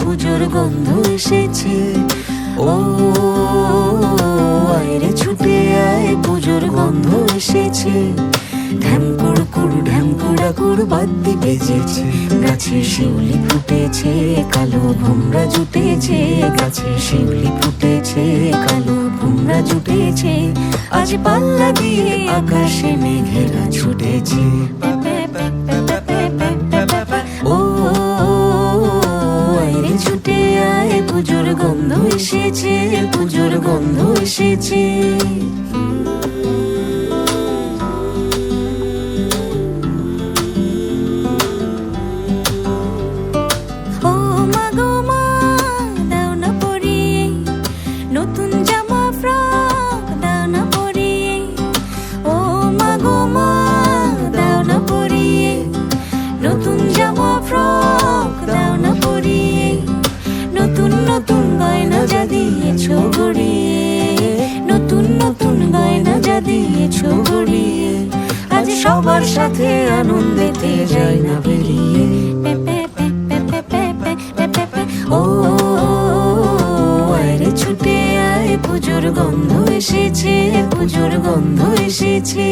পুজোর গন্ধ এসেছে। ও, আয়রে ছুটে আয়, পুজোর গন্ধ এসেছে। বাদ্যি বেজেছে। গাছে শিউলি ফুটেছে, কালো ভুমরা জুটেছে। গাছে শিউলি ফুটেছে, কালো ভুমরা জুটেছে। আজ পাল্লা দিয়ে আকাশে মেঘেরা ছুটেছে। পুজোর গন্ধ এসেছে পুজোর গন্ধ এসেছে। নতুন সবার সাথে আনন্দেতে যাই না বেরিয়ে ও আরে ছুটে পুজোর গন্ধ এসেছে পুজোর গন্ধ এসেছে